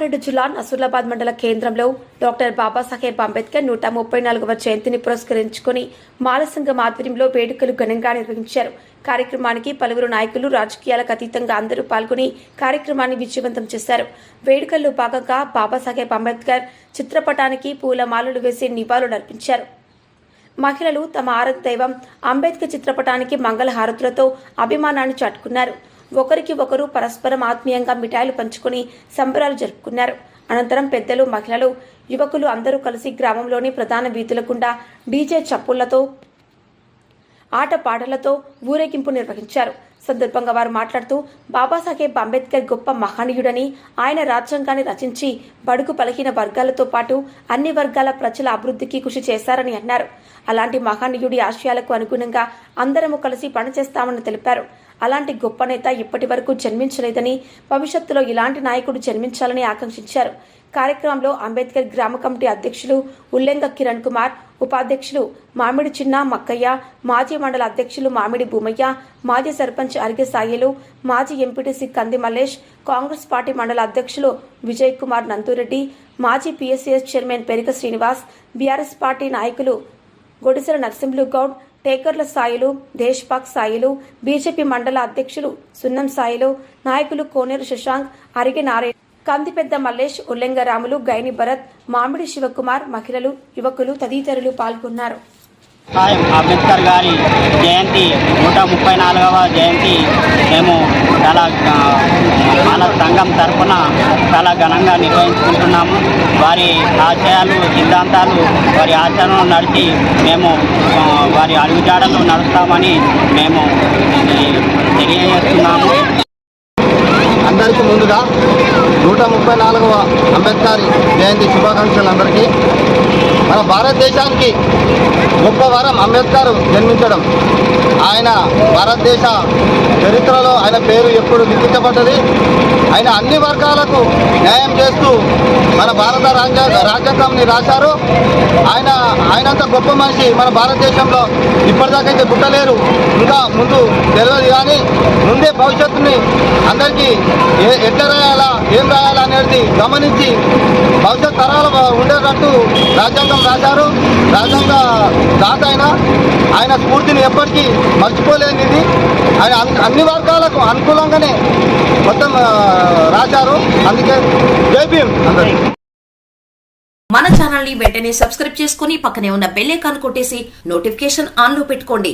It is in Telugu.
కామారెడ్డి జిల్లా నసూర్లాబాద్ మండల కేంద్రంలో డాక్టర్ బాబాసాహెబ్ అంబేద్కర్ నూట ముప్పై నాలుగవ జయంతిని పురస్కరించుకుని మాలసంఘం ఆధ్వర్యంలో వేడుకలు ఘనంగా నిర్వహించారు. కార్యక్రమానికి పలువురు నాయకులు రాజకీయాలకు అతీతంగా అందరూ పాల్గొని కార్యక్రమాన్ని విజయవంతం చేశారు. వేడుకల్లో భాగంగా బాబాసాహెబ్ అంబేద్కర్ చిత్రపటానికి పూలమాలలు వేసి నివాళులర్పించారు మహిళలు తమ ఆరాధ్య దైవం అంబేద్కర్ చిత్రపటానికి మంగళహారతులతో అభిమానాన్ని చాటుకున్నారు. ఒకరికి ఒకరు పరస్పరం ఆత్మీయంగా మిఠాయిలు పంచుకొని సంబరాలు జరుపుకున్నారు. అనంతరం పెద్దలు మహిళలు యువకులు అందరూ కలిసి గ్రామంలోని ప్రధాన వీధుల గుండా డీజే చప్పుళ్ళతో ఆటపాటలతో ఊరేగింపు నిర్వహించారు. సందర్భంగా వారు మాట్లాడుతూ బాబాసాహెబ్ అంబేద్కర్ గొప్ప మహనీయుడని ఆయన రాజ్యాంగాన్ని రచించి బడుగు పలికిన వర్గాలతో పాటు అన్ని వర్గాల ప్రజల అభివృద్ధికి కృషి చేశారని అన్నారు. అలాంటి మహనీయుడి ఆశయాలకు అనుగుణంగా అందరము కలిసి పనిచేస్తామని తెలిపారు. అలాంటి గొప్ప నేత ఇప్పటి వరకు జన్మించలేదని భవిష్యత్తులో ఇలాంటి నాయకుడు జన్మించాలని ఆకాంక్షించారు. కార్యక్రమంలో అంబేద్కర్ గ్రామ కమిటీ అధ్యక్షులు ఉల్లెంగ కిరణ్ కుమార్ ఉపాధ్యక్షులు మామిడి చిన్న మక్కయ్య మాజీ మండల అధ్యక్షులు మామిడి భూమయ్య మాజీ సర్పంచ్ అరిగే సాయిలు మాజీ ఎంపీటీసీ కంది మల్లేష్ కాంగ్రెస్ పార్టీ మండల అధ్యక్షులు విజయ్ కుమార్ నందూరెడ్డి మాజీ PSCS chairman Perika Srinivas BRS party నాయకులు గొడిసెల నరసింహులు గౌడ్ టేకర్ల సాయిలు దేశ్పాక్ సాయిలు బీజేపీ మండల అధ్యక్షులు సున్నం సాయిలు నాయకులు కోనేరు శశాంక్ అరిగి నారాయణ కందిపెద్ద మల్లేష్ ఉల్లింగరాములు గైని భరత్ మామిడి శివకుమార్ మహిళలు యువకులు తదితరులు పాల్గొన్నారు. అంబేద్కర్ గారి జయంతి నూట ముప్పై నాలుగవ జయంతి. మేము చాలా మన సంఘం తరఫున చాలా ఘనంగా నిర్వహించుకుంటున్నాము. వారి ఆశయాలు సిద్ధాంతాలు వారి ఆచరణలు నడిచి మేము వారి అడుగుజాడలు నడుస్తామని మేము తెలియజేస్తున్నాము. అందరికీ ముందుగా నూట ముప్పై నాలుగవ అంబేద్కర్ జయంతి శుభాకాంక్షలు అందరికీ. మన భారతదేశానికి గొప్ప అంబేద్కర్ జన్మించడం. ఆయన భారతదేశ చరిత్రలో ఆయన పేరు ఎప్పుడు లిఖించబడ్డది ఆయన అన్ని వర్గాలకు న్యాయం చేస్తూ మన భారత రాజ్యాంగ రాజ్యాంగంని రాశారు. ఆయన ఆయనంత గొప్ప మనిషి మన భారతదేశంలో ఇప్పటిదాకైతే పుట్టలేరు. ఇంకా ముందు తెలియదు కానీ ముందే భవిష్యత్తుని అందరికీ ఎట్లా రాయాలా ఏం రాయాలా అనేది గమనించి భవిష్యత్ తరాల ఉండేటట్టు రాజ్యాంగం రాశారు. రాజ్యాంగ దాత ఆయన ఆయన స్ఫూర్తిని ఎప్పటికీ మర్చిపోలేనిది. ఆయన అన్ని వర్గాలకు అనుకూలంగానే మొత్తం రాశారు. అందుకే జై అందరికీ. మన ఛానల్ని వెంటనే సబ్స్క్రైబ్ చేసుకుని పక్కనే ఉన్న బెల్ ఐకాన్ కొట్టేసి నోటిఫికేషన్ ఆన్లో పెట్టుకోండి.